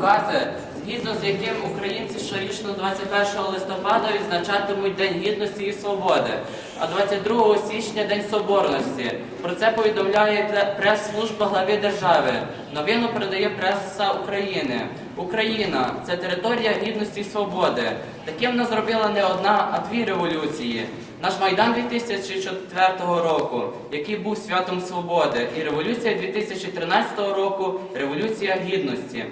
укази, згідно з яким українці щорічно 21 листопада відзначатимуть День Гідності і Свободи, а 22 січня День Соборності. Про це повідомляє прес-служба глави держави. Новину передає преса України. Україна це територія гідності і свободи. Таким нас зробила не одна, а дві революції. Наш Майдан 2004 року, який був святом свободи, і революція 2013 року революція гідності.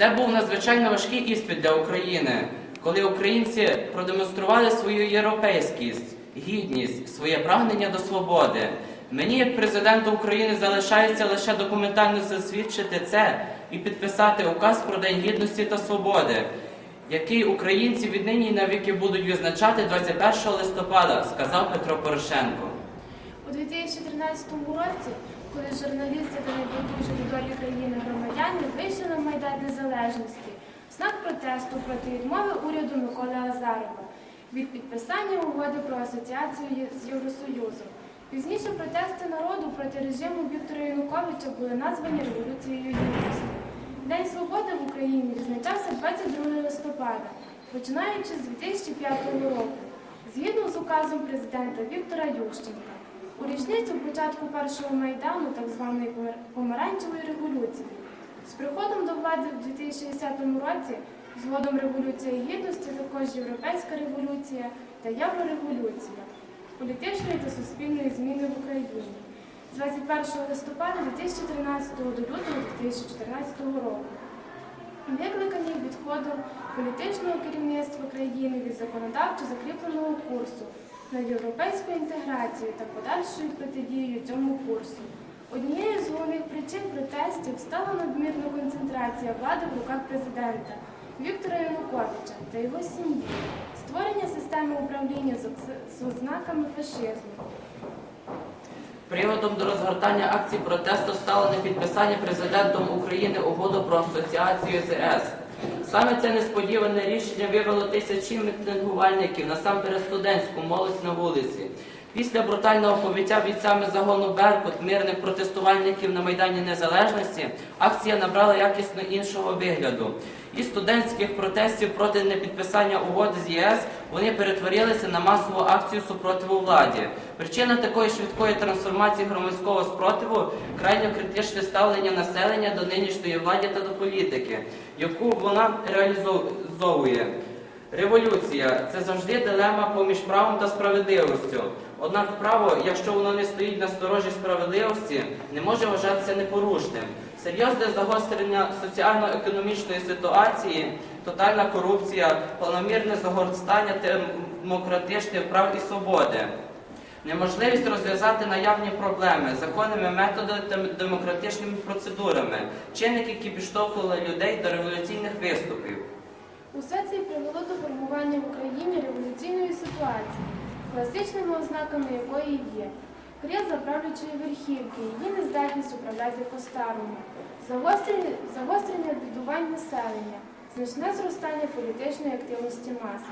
Це був надзвичайно важкий іспит для України, коли українці продемонстрували свою європейськість, гідність, своє прагнення до свободи. Мені, як президенту України, залишається лише документально засвідчити це і підписати указ про День гідності та свободи, який українці віднині навіки будуть відзначати 21 листопада, сказав Петро Порошенко. У 2013 році, коли журналісти та небайдужі до долі країни громадяни вийшли на Майдан Незалежності, в знак протесту проти відмови уряду Миколи Азарова від підписання угоди про асоціацію з Євросоюзом. Пізніше протести народу проти режиму Віктора Януковича були названі Революцією Гідності. День свободи в Україні відзначався 22 листопада, починаючи з 2005 року, згідно з указом президента Віктора Ющенка. У річницю початку першого майдану, так званої помаранчевої революції, з приходом до влади в 2010 році, згодом Революція Гідності, також Європейська революція та Єврореволюція, політичної та суспільної зміни в Україні з 21 листопада 2013 до лютого 2014 року. Викликані відходом політичного керівництва країни від законодавчо закріпленого курсу на європейську інтеграцію та подальшою протидією цьому курсу. Однією з головних причин протестів стала надмірна концентрація влади в руках президента Віктора Януковича та його сім'ї, створення системи управління з ознаками фашизму. Приводом до розгортання акцій протесту стало непідписання президентом України угоду про асоціацію з ЄС. Саме це несподіване рішення вивело тисячі мітингувальників, насамперед студентську молодь на вулиці. Після брутального побиття бійцями загону Беркут мирних протестувальників на Майдані Незалежності акція набрала якісно іншого вигляду. Із студентських протестів проти непідписання угоди з ЄС вони перетворилися на масову акцію супротиву владі. Причина такої швидкої трансформації громадського спротиву крайньо критичне ставлення населення до нинішньої влади та до політики, яку вона реалізовує. Революція це завжди дилема поміж правом та справедливістю. Однак право, якщо воно не стоїть на сторожі справедливості, не може вважатися непорушним. Серйозне загострення соціально-економічної ситуації, тотальна корупція, планомірне загорстання демократичних прав і свободи. Неможливість розв'язати наявні проблеми законними методами та демократичними процедурами, чинники, які підштовхували людей до революційних виступів. Усе це й привело до формування в Україні революційної ситуації, класичними ознаками якої є криза правлячої верхівки, її нездатність управляти по-старому, загострення, бідувань населення, значне зростання політичної активності мас.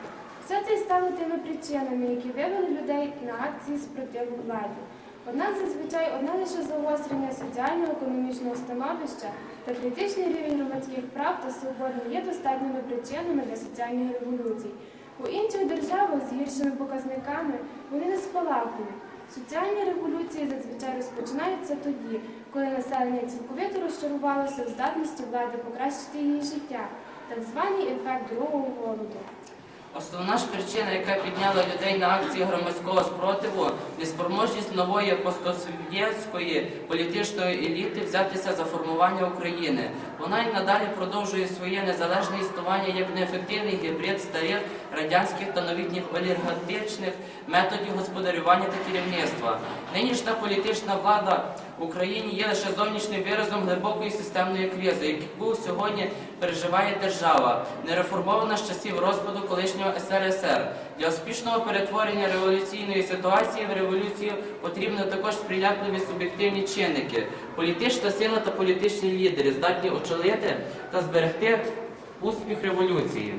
Все це й стало тими причинами, які вивели людей на акції спротиву владі. Однак зазвичай одне лише загострення соціально-економічного становища та критичний рівень громадських прав та свобод не є достатніми причинами для соціальних революцій. У інших державах з гіршими показниками вони не спалахують. Соціальні революції зазвичай розпочинаються тоді, коли населення цілковито розчарувалося в здатності влади покращити її життя, так званий ефект другого голоду. Основна ж причина, яка підняла людей на акції громадського спротиву, неспроможність нової постсовєтської політичної еліти взятися за формування України. Вона й надалі продовжує своє незалежне існування як неефективний гібрид старих радянських та новітніх олігархічних методів господарювання та керівництва. Нинішня політична влада в Україні є лише зовнішнім виразом глибокої системної кризи, яку сьогодні переживає держава, не реформована з часів розпаду колишнього СРСР. Для успішного перетворення революційної ситуації в революцію потрібно також сприятливі суб'єктивні чинники, політична сила та політичні лідери, здатні очолити та зберегти успіх революції.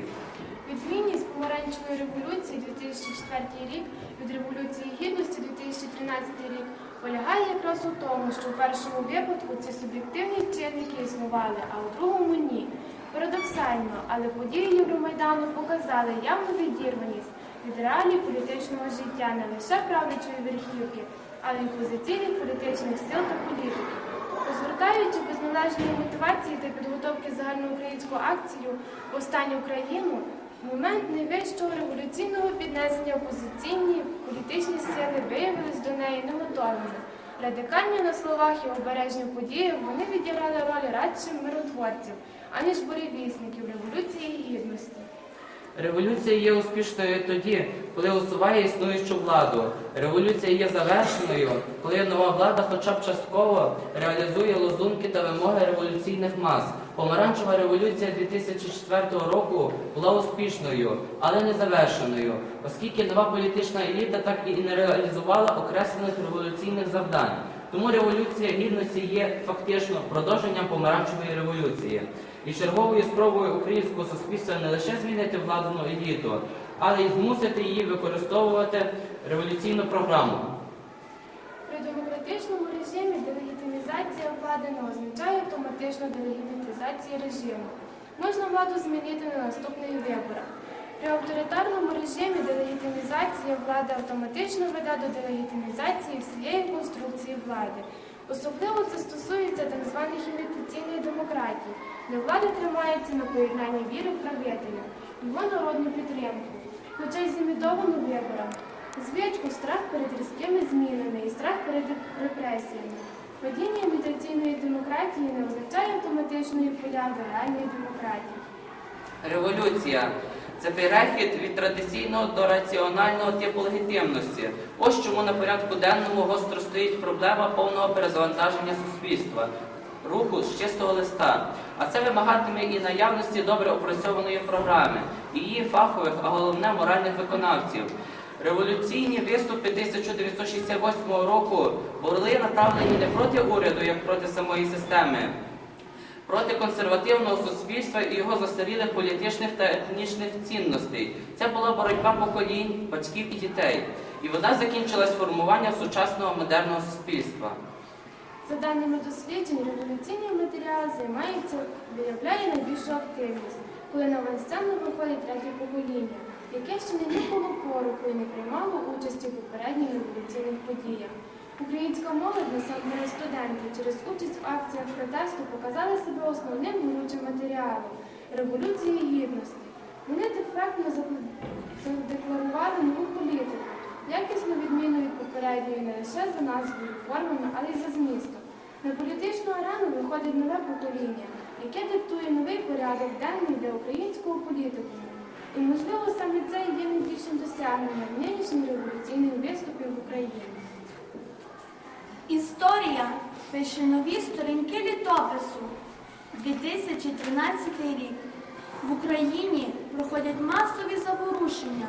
Відмінність помаранчевої революції 2004 рік від Революції Гідності 2013 рік полягає якраз у тому, що в першому випадку ці суб'єктивні чинники існували, а у другому ні. Парадоксально, але події Євромайдану показали явну відірваність від реалій політичного життя не лише правлячої верхівки, але й позиційних політичних сил та політиків. Розгортаючи без належної мотивації та підготовки загальноукраїнську акцію «Повстань Україну», момент найвищого революційного піднесення опозиційні політичні сили виявились до неї неготовими. Радикальні на словах і обережні події вони відіграли роль радше миротворців, аніж буревісників Революції Гідності. Революція є успішною тоді, коли усуває існуючу владу. Революція є завершеною, коли нова влада хоча б частково реалізує лозунки та вимоги революційних мас. Помаранчева революція 2004 року була успішною, але не завершеною, оскільки нова політична еліта так і не реалізувала окреслених революційних завдань. Тому революція гідності є фактично продовженням помаранчевої революції і черговою спробою українського суспільства не лише змінити владну еліту, але й змусити її використовувати революційну програму. При демократичному режимі делегітимізація означає автоматично делегітимізації режиму. Можна владу змінити на наступних виборах. При авторитарному режимі делегітимізація влади автоматично веде до делегітимізації всієї конструкції влади. Особливо це стосується так званих імітаційних демократій, де влада тримається на поєднанні віри в правителя, його народну підтримку, хоча й зімітовану виборами. Звичку страх перед різкими змінами і страх перед репресіями. Падіння імітаційної демократії не означає автоматичної появи реальної демократії. Революція це перехід від традиційного до раціонального типу легітимності. Ось чому на порядку денному гостро стоїть проблема повного перезавантаження суспільства, руху з чистого листа. А це вимагатиме і наявності добре опрацьованої програми, і її фахових, а головне моральних виконавців. Революційні виступи 1968 року були направлені не проти уряду, як проти самої системи, проти консервативного суспільства і його застарілих політичних та етнічних цінностей. Це була боротьба поколінь, батьків і дітей. І вона закінчилась формуванням сучасного модерного суспільства. За даними досліджень, революційний матеріал займається, виявляє найбільшу активність, коли на авансцену виходить третє покоління, яке ще не ніколи поруху і не приймало участі в попередніх революційних подіях. Українська молодь, насамперед студенти, через участь в акціях протесту показали себе основним горючим матеріалом революції гідності. Вони дефектно задекларували нову політику, якісно відміну від попередньої не лише за назвою, формами, але й за змістом. На політичну арену виходить нове покоління, яке диктує новий порядок денний для українського політикуму. І, можливо, саме це є найбільшим досягненням нинішніх революційних виступів в Україні. Історія пише нові сторінки літопису. 2013 рік. В Україні проходять масові заворушення.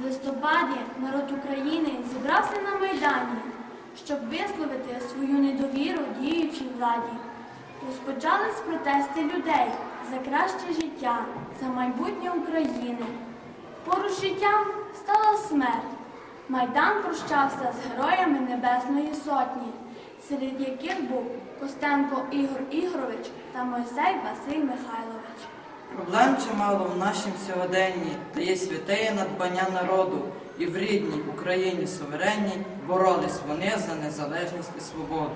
В листопаді народ України зібрався на Майдані, щоб висловити свою недовіру діючій владі. Розпочались протести людей за краще життя, за майбутнє України. Поруч життям стала смерть. Майдан прощався з героями Небесної Сотні, серед яких був Костенко Ігор Ігорович та Мойсей Василь Михайлович. Проблем чимало в нашім сьогоденні, та є святеє надбання народу, і в рідній Україні суверенній боролись вони за незалежність і свободу.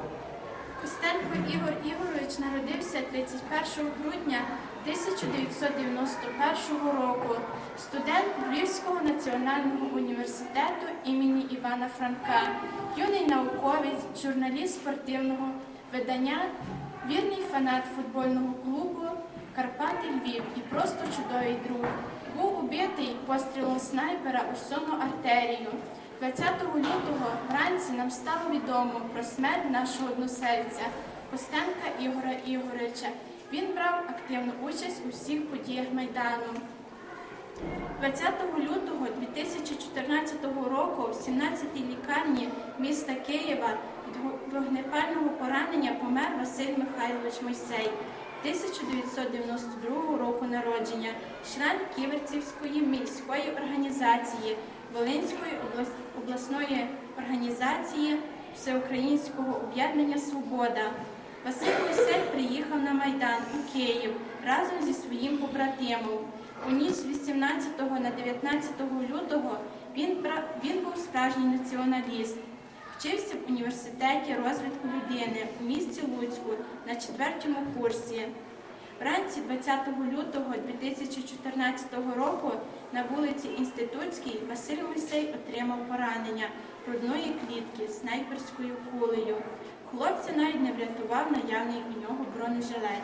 Костенко Ігор Ігорович народився 31 грудня 1991 року, студент Львівського національного університету імені Івана Франка, юний науковець, журналіст спортивного видання, вірний фанат футбольного клубу Карпати Львів і просто чудовий друг. Був убитий пострілом снайпера у сонну артерію. 20 лютого вранці нам стало відомо про смерть нашого односельця Костенка Ігора Ігоровича. Він брав активну участь у всіх подіях Майдану. 20 лютого 2014 року в 17-й лікарні міста Києва від вогнепального поранення помер Василь Михайлович Мойсей. 1992 року народження, член Ківерцівської міської організації, Волинської облас- обласної організації Всеукраїнського об'єднання Свобода. Василь Мойсей приїхав на Майдан у Київ разом зі своїм побратимом. У ніч з 18 на 19 лютого він, він був справжній націоналіст. Вчився в університеті розвитку людини у місті Луцьку на четвертому курсі. Вранці 20 лютого 2014 року на вулиці Інститутській Василь Мойсей отримав поранення грудної клітки снайперською кулею. Хлопця навіть не врятував наявний у нього бронежилет.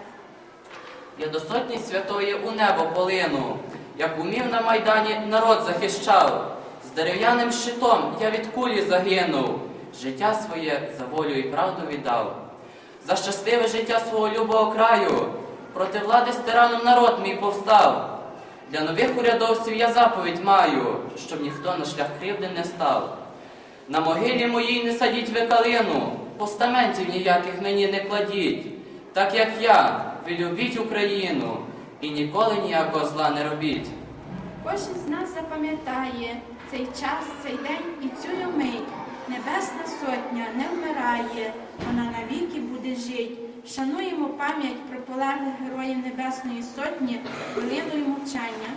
Я до сотні святої у небо полину, як умів на майдані народ захищав. З дерев'яним щитом я від кулі загинув, життя своє за волю і правду віддав. За щасливе життя свого любого краю, проти влади з тираном народ мій повстав. Для нових урядовців я заповідь маю, щоб ніхто на шлях кривди не став. На могилі моїй не садіть ви калину, постаментів ніяких мені не кладіть. Так як я, ви любіть Україну і ніколи ніякого зла не робіть. Кожен з нас запам'ятає цей час, цей день і цю мить. Небесна сотня не вмирає, вона навіки буде жить. Вшануємо пам'ять про полеглих героїв Небесної Сотні хвилиною мовчання.